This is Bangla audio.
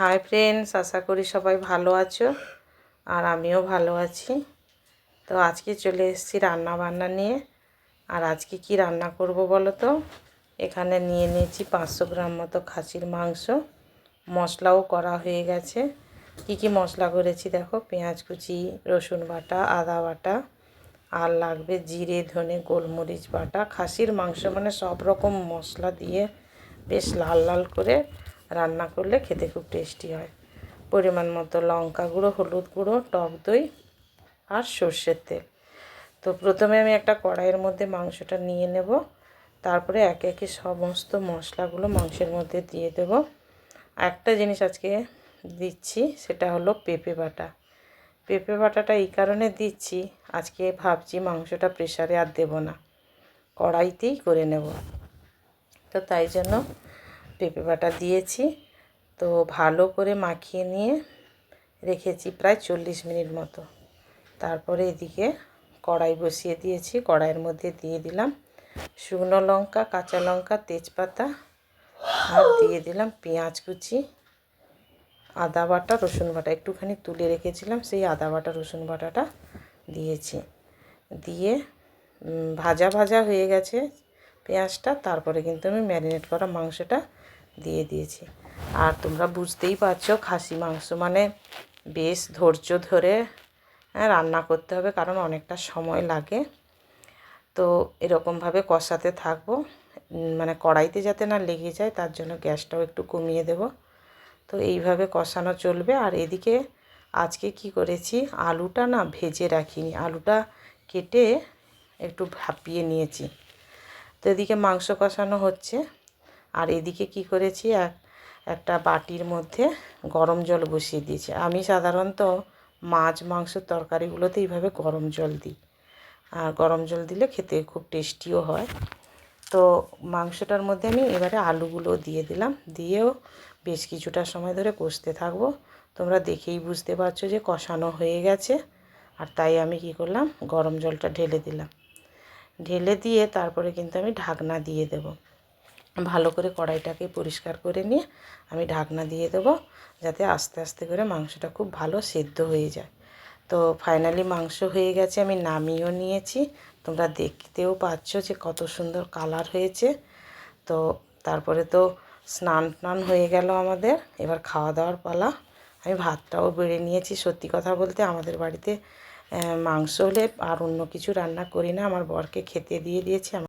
হাই ফ্রেন্ডস আশা করি সবাই ভালো আছো আর আমিও ভালো আছি। তো আজকে চলে এসেছি রান্না বান্না নিয়ে। আর আজকে কি রান্না করব বলো তো? এখানে নিয়ে নিয়েছি পাঁচশো গ্রাম মতো খাসির মাংস। মশলাও করা হয়ে গেছে। কি কি মশলা করেছি দেখো? পেঁয়াজ কুচি, রসুন বাটা, আদা বাটা। আর লাগবে জিরে, ধনে, গোলমরিচ বাটা। খাসির মাংস মানে সব রকম মশলা দিয়ে বেশ লাল লাল করে রান্না করলে খেতে খুব টেস্টি হয়। পরিমাণ মতো লঙ্কা গুঁড়ো, হলুদ গুঁড়ো, টক দই আর সর্ষের তেল। তো প্রথমে আমি একটা কড়াইয়ের মধ্যে মাংসটা নিয়ে নেব। তারপরে একে একে সমস্ত মশলাগুলো মাংসের মধ্যে দিয়ে দেব। একটা জিনিস আজকে দিচ্ছি, সেটা হলো পেঁপে বাটা। পেঁপে বাটাটা এই কারণে দিচ্ছি, আজকে ভাবছি মাংসটা প্রেশারে আর দেবো না। কড়াইতেই করে নেব। তো তাই জন্য পেঁপে বাটা দিয়েছি। তো ভালো করে মাখিয়ে নিয়ে রেখেছি প্রায় চল্লিশ মিনিট মতো। তারপরে এদিকে কড়াই বসিয়ে দিয়েছি, কড়াইয়ের মধ্যে দিয়ে দিলাম শুকনো লঙ্কা, কাঁচা লঙ্কা, তেজপাতা আর দিয়ে দিলাম পেঁয়াজ কুচি, আদা বাটা, রসুন বাটা। একটুখানি তুলে রেখেছিলাম, সেই আদা বাটা, রসুন বাটাটা দিয়েছি। দিয়ে ভাজা ভাজা হয়ে গেছে। পেঁয়াজটা, তারপরে কিন্তু আমি ম্যারিনেট করা মাংসটা দিয়ে দিয়েছি। আর তোমরা বুঝতেই পারছ, খাসি মাংস মানে বেশ ধৈর্য ধরে হ্যাঁ রান্না করতে হবে কারণ অনেকটা সময় লাগে। তো এরকমভাবে কষাতে থাকব। মানে কড়াইতে যাতে না লেগে যায়, তার জন্য গ্যাসটাও একটু কমিয়ে দেব। তো এইভাবে কষানো চলবে। আর এদিকে আজকে কি করেছি, আলুটা না ভেজে রাখিনি। আলুটা কেটে একটু ভাপিয়ে নিয়েছি। তো এদিকে মাংস কষানো হচ্ছে। আর এদিকে কি করেছি? এক, একটা বাটির মধ্যে গরম জল বসিয়ে দিয়েছি। আমি সাধারণত মাছ, মাংস তরকারিগুলোতে এইভাবে গরম জল দিই। আর গরম জল দিলে খেতে খুব টেস্টিও হয়। তো মাংসটার মধ্যে আমি এবারে আলুগুলো দিয়ে দিলাম। দিয়েও বেশ কিছুটা সময় ধরে কষতে থাকব। তোমরা দেখেই বুঝতে পারছ যে কষানো হয়ে গেছে। আর তাই আমি কি করলাম? গরম জলটা ঢেলে দিলাম। ঢেলে দিয়ে তারপরে কিন্তু আমি ঢাকনা দিয়ে দেব। ভালো করে কড়াইটাকে পরিষ্কার করে নিয়ে আমি ঢাকনা দিয়ে দেব যাতে আস্তে আস্তে করে মাংসটা খুব ভালো সেদ্ধ হয়ে যায়। তো ফাইনালি মাংস হয়ে গেছে, আমি নামিয়েও নিয়েছি। তোমরা দেখতেও পাচ্ছ যে কত সুন্দর কালার হয়েছে। তো তারপরে তো স্নান টান হয়ে গেল আমাদের, এবার খাওয়া দাওয়ার পালা। আমি ভাতটাও বেড়ে নিয়েছি, সত্যি কথা বলতে আমাদের বাড়িতে মাংস হলে আর অন্য কিছু রান্না করি না। আমার বরকে খেতে দিয়ে দিয়েছি